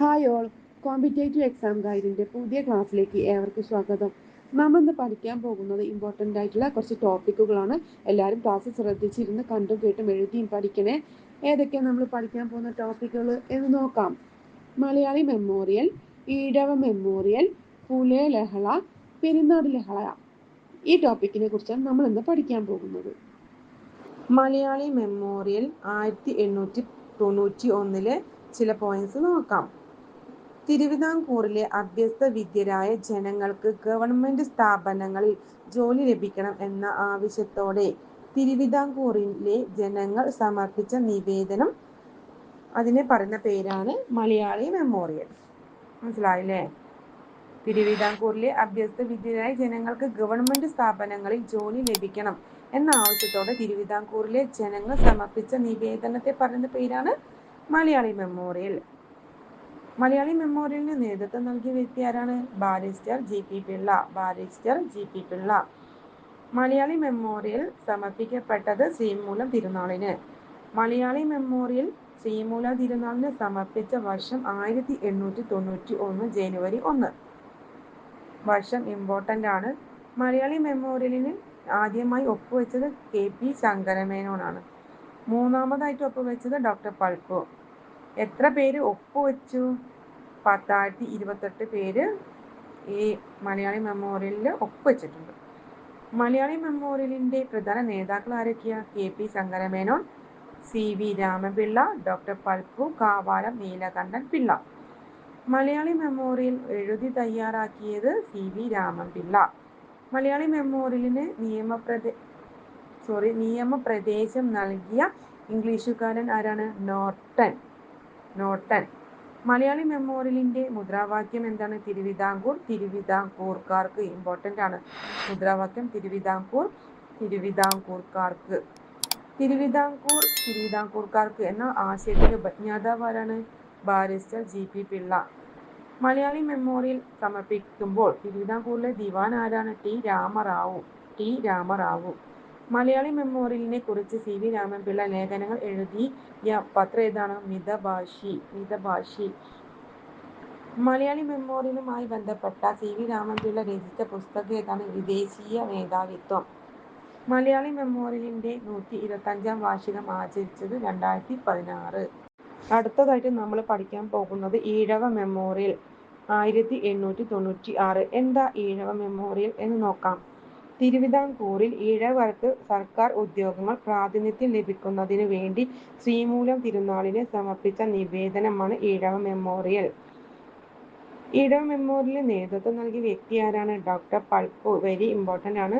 Hi all competitive exam ഗൈഡിന്റെ പുതിയ ക്ലാസ്സിലേക്ക് ഏവർക്കും സ്വാഗതം. നാം ഇന്ന് പഠിക്കാൻ പോകുന്നത് ഇമ്പോർട്ടന്റ് ആയിട്ടുള്ള കുറച്ച് ടോപ്പിക്കുകളാണ് എല്ലാവരും ക്ലാസ് ശ്രദ്ധിച്ചിരുന്ന് കണ്ടും കേട്ടും എഴുതിയും പഠിക്കണേ. ഏതൊക്കെയാണ് നമ്മൾ പഠിക്കാൻ പോകുന്ന ടോപ്പിക്കുകൾ എന്ന് നോക്കാം. മലയാളി മെമ്മോറിയൽ ഈഴവ മെമ്മോറിയൽ പുലേ ലഹള പെരുന്നാട് ലഹള. ഈ ടോപ്പിക്കിനെ കുറിച്ചാണ് നമ്മൾ ഇന്ന് പഠിക്കാൻ പോകുന്നത്. മലയാളി മെമ്മോറിയൽ ആയിരത്തി എണ്ണൂറ്റി തൊണ്ണൂറ്റി ഒന്നിലെ ചില പോയിന്റ്സ് നോക്കാം. തിരുവിതാംകൂറിലെ അഭ്യസ്ത വിദ്യരായ ജനങ്ങൾക്ക് ഗവൺമെന്റ് സ്ഥാപനങ്ങളിൽ ജോലി ലഭിക്കണം എന്ന ആവശ്യത്തോടെ തിരുവിതാംകൂറിലെ ജനങ്ങൾ സമർപ്പിച്ച നിവേദനം. അതിനെ പറയുന്ന പേരാണ് മലയാളി മെമ്മോറിയൽ. മനസ്സിലായില്ലേ? തിരുവിതാംകൂറിലെ അഭ്യസ്ത വിദ്യരായ ജനങ്ങൾക്ക് ഗവൺമെന്റ് സ്ഥാപനങ്ങളിൽ ജോലി ലഭിക്കണം എന്ന ആവശ്യത്തോടെ തിരുവിതാംകൂറിലെ ജനങ്ങൾ സമർപ്പിച്ച നിവേദനത്തെ പറയുന്ന പേരാണ് മലയാളി മെമ്മോറിയൽ. മലയാളി മെമ്മോറിയലിന് നേതൃത്വം നൽകിയ വ്യക്തി ആരാണ്? Barrister G P Pillai. Barrister G P Pillai. Malayali memorial സമർപ്പിക്കപ്പെട്ടത് Sreemoolam തിരുനാളിന്. മലയാളി മെമ്മോറിയൽ ശ്രീമൂല തിരുനാളിന് സമർപ്പിച്ച വർഷം ആയിരത്തി എണ്ണൂറ്റി തൊണ്ണൂറ്റി ഒന്ന് ജനുവരി ഒന്ന്. വർഷം ഇമ്പോർട്ടന്റ് ആണ്. മലയാളി മെമ്മോറിയലിന് ആദ്യമായി ഒപ്പുവെച്ചത് കെ പി ശങ്കരമേനോനാണ് മൂന്നാമതായിട്ട് ഒപ്പുവെച്ചത് ഡോക്ടർ പൾക്കോ. എത്ര പേര് ഒപ്പുവെച്ചു പത്തായിരത്തി ഇരുപത്തെട്ട് പേര് ഈ മലയാളി മെമ്മോറിയലിൽ ഒപ്പുവെച്ചിട്ടുണ്ട് മലയാളി മെമ്മോറിയലിന്റെ പ്രധാന നേതാക്കൾ ആരൊക്കെയാണ് K P Sankara Menon C V Ramapillai doctor Palpu Kavalam Neelakantan Pillai. Malayali memorial എഴുതി തയ്യാറാക്കിയത് സി വി രാമപിള്ള. മലയാളി മെമ്മോറിയലിന് നിയമപ്രദേ സോറി നിയമപ്രദേശം നൽകിയ ഇംഗ്ലീഷുകാരൻ ആരാണ്? നോർട്ടൺ. നോട്ടൺ മലയാളി മെമ്മോറിയലിന്റെ മുദ്രാവാക്യം എന്താണ്? തിരുവിതാംകൂർ തിരുവിതാംകൂർക്കാർക്ക് ഇമ്പോർട്ടന്റ് ആണ്. മുദ്രാവാക്യം തിരുവിതാംകൂർ തിരുവിതാംകൂർക്കാർക്ക്. തിരുവിതാംകൂർ തിരുവിതാംകൂർക്കാർക്ക് എന്ന ആശയത്തിന്റെ ഉപജ്ഞാതാവാരാണ് barrister G P Pillai. Malayali memorial സമർപ്പിക്കുമ്പോൾ തിരുവിതാംകൂറിലെ ദിവാൻ ആരാണ്? ടി രാമറാവു. ടി രാമറാവു. മലയാളി മെമ്മോറിയലിനെ കുറിച്ച് സി വി രാമൻപിള്ള ലേഖനങ്ങൾ എഴുതിയ പത്രം ഏതാണ്? മിതഭാഷി മിതഭാഷി. മലയാളി മെമ്മോറിയലുമായി ബന്ധപ്പെട്ട സി വി രാമൻപിള്ള രചിച്ച പുസ്തകം ഏതാണ്? വിദേശീയ മേധാവിത്വം. മലയാളി മെമ്മോറിയലിന്റെ നൂറ്റി ഇരുപത്തഞ്ചാം വാർഷികം ആചരിച്ചത് രണ്ടായിരത്തി പതിനാറ് അടുത്തതായിട്ട് നമ്മൾ പഠിക്കാൻ പോകുന്നത് ഈഴവ മെമ്മോറിയൽ ആയിരത്തി എണ്ണൂറ്റി തൊണ്ണൂറ്റി ആറ് എന്താ ഈഴവ മെമ്മോറിയൽ എന്ന് നോക്കാം. തിരുവിതാംകൂറിൽ ഈഴവർക്ക് സർക്കാർ ഉദ്യോഗങ്ങൾ പ്രാതിനിധ്യം ലഭിക്കുന്നതിനു വേണ്ടി ശ്രീമൂലം തിരുനാളിന് സമർപ്പിച്ച നിവേദനമാണ് ഈഴവ മെമ്മോറിയൽ. ഈഴവ മെമ്മോറിയലിന് നേതൃത്വം നൽകിയ വ്യക്തി ആരാണ്? ഡോക്ടർ പൾപ്പു വെരി ഇമ്പോർട്ടന്റ് ആണ്.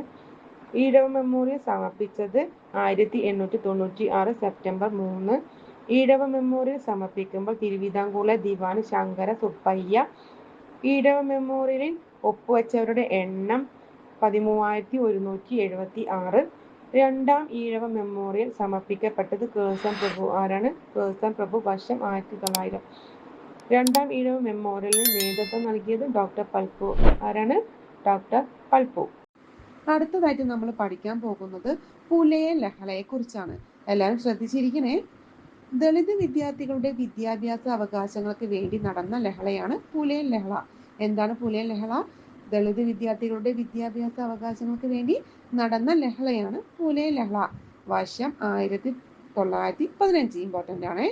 ഈഴവ മെമ്മോറിയൽ സമർപ്പിച്ചത് ആയിരത്തി എണ്ണൂറ്റി തൊണ്ണൂറ്റി ആറ് സെപ്റ്റംബർ മൂന്ന്. ഈഴവ മെമ്മോറിയൽ സമർപ്പിക്കുമ്പോൾ തിരുവിതാംകൂറിലെ ദിവാൻ ശങ്കര സുപ്പയ്യ. ഈഴവ മെമ്മോറിയലിൽ ഒപ്പുവെച്ചവരുടെ എണ്ണം പതിമൂവായിരത്തി ഒരുന്നൂറ്റി എഴുപത്തി ആറ് രണ്ടാം ഈഴവ മെമ്മോറിയൽ സമർപ്പിക്കപ്പെട്ടത് കേഴ്സൺ പ്രഭു. ആരാണ്? കേഴ്സൺ പ്രഭു വർഷം ആയിരത്തി തൊള്ളായിരം രണ്ടാം ഈഴവ മെമ്മോറിയലിന് നേതൃത്വം നൽകിയത് ഡോക്ടർ പൽപ്പു. ആരാണ്? ഡോക്ടർ പൽപ്പു. അടുത്തതായിട്ട് നമ്മൾ പഠിക്കാൻ പോകുന്നത് പുലയ ലഹളയെ കുറിച്ചാണ് എല്ലാവരും ശ്രദ്ധിച്ചിരിക്കണേ. ദളിത് വിദ്യാർത്ഥികളുടെ വിദ്യാഭ്യാസ അവകാശങ്ങൾക്ക് വേണ്ടി നടന്ന ലഹളയാണ് പുലയൻ ലഹള. എന്താണ് പുലയൻ ലഹള? ദളിത് വിദ്യാർത്ഥികളുടെ വിദ്യാഭ്യാസ അവകാശങ്ങൾക്ക് വേണ്ടി നടന്ന ലഹളയാണ് പൂനെ ലഹള. വർഷം ആയിരത്തി തൊള്ളായിരത്തി പതിനഞ്ച് ഇമ്പോർട്ടന്റ് ആണ്.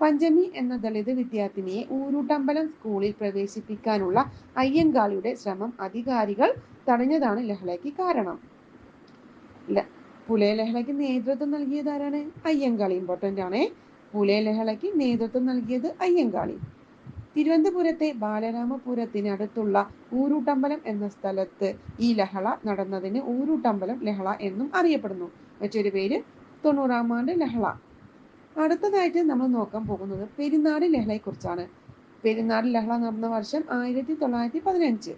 പഞ്ചമി എന്ന ദളിത് വിദ്യാർത്ഥിനിയെ ഊരൂട്ടമ്പലം സ്കൂളിൽ പ്രവേശിപ്പിക്കാനുള്ള അയ്യങ്കാളിയുടെ ശ്രമം അധികാരികൾ തടഞ്ഞതാണ് ലഹളയ്ക്ക് കാരണം. പുലയ ലഹളയ്ക്ക് നേതൃത്വം നൽകിയത് ആരാണ്? അയ്യങ്കാളി ഇമ്പോർട്ടന്റ് ആണ്. പുലയ ലഹളയ്ക്ക് നേതൃത്വം നൽകിയത് അയ്യങ്കാളി. തിരുവനന്തപുരത്തെ ബാലരാമപുരത്തിനടുത്തുള്ള ഊരൂട്ടമ്പലം എന്ന സ്ഥലത്ത് ഈ ലഹള നടന്നതിന് ഊരൂട്ടമ്പലം ലഹള എന്നും അറിയപ്പെടുന്നു. മറ്റൊരു പേര് തൊണ്ണൂറാം ആണ്ട് ലഹള. അടുത്തതായിട്ട് നമ്മൾ നോക്കാൻ പോകുന്നത് പെരുന്നാട് ലഹളയെ കുറിച്ചാണ് പെരുന്നാട് ലഹള നടന്ന വർഷം ആയിരത്തി തൊള്ളായിരത്തി പതിനഞ്ച്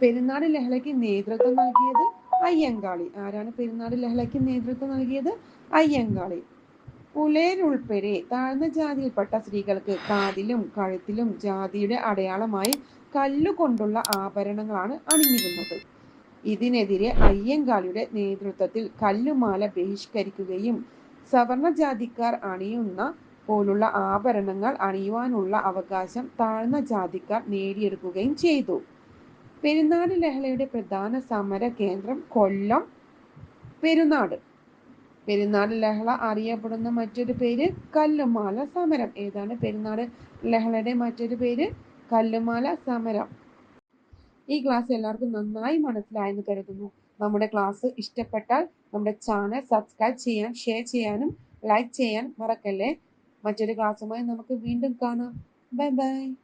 പെരുന്നാട് ലഹളയ്ക്ക് നേതൃത്വം നൽകിയത് അയ്യങ്കാളി. ആരാണ് പെരുന്നാട് ലഹളയ്ക്ക് നേതൃത്വം നൽകിയത്? അയ്യങ്കാളി. പുലയരുൾപ്പെടെ താഴ്ന്ന ജാതിയിൽപ്പെട്ട സ്ത്രീകൾക്ക് കാതിലും കഴുത്തിലും ജാതിയുടെ അടയാളമായി കല്ലുകൊണ്ടുള്ള ആഭരണങ്ങളാണ് അണിഞ്ഞിരുന്നത്. ഇതിനെതിരെ അയ്യങ്കാളിയുടെ നേതൃത്വത്തിൽ കല്ലുമാല ബഹിഷ്കരിക്കുകയും സവർണ ജാതിക്കാർ അണിയുന്ന പോലുള്ള ആഭരണങ്ങൾ അണിയുവാനുള്ള അവകാശം താഴ്ന്ന ജാതിക്കാർ നേടിയെടുക്കുകയും ചെയ്തു. പെരുന്നാട് ലഹളയുടെ പ്രധാന സമര കേന്ദ്രം കൊല്ലം പെരുന്നാട്. പെരുന്നാട് ലഹള അറിയപ്പെടുന്ന മറ്റൊരു പേര് കല്ലുമാല സമരം. ഏതാണ് പെരുന്നാട് ലഹളയുടെ മറ്റൊരു പേര്? കല്ലുമാല സമരം. ഈ ക്ലാസ് എല്ലാവർക്കും നന്നായി മനസ്സിലായെന്ന് കരുതുന്നു. നമ്മുടെ ക്ലാസ് ഇഷ്ടപ്പെട്ടാൽ നമ്മുടെ ചാനൽ സബ്സ്ക്രൈബ് ചെയ്യാൻ ഷെയർ ചെയ്യാനും ലൈക്ക് ചെയ്യാൻ മറക്കല്ലേ? മറ്റൊരു ക്ലാസ്സുമായി നമുക്ക് വീണ്ടും കാണാം. Bye bye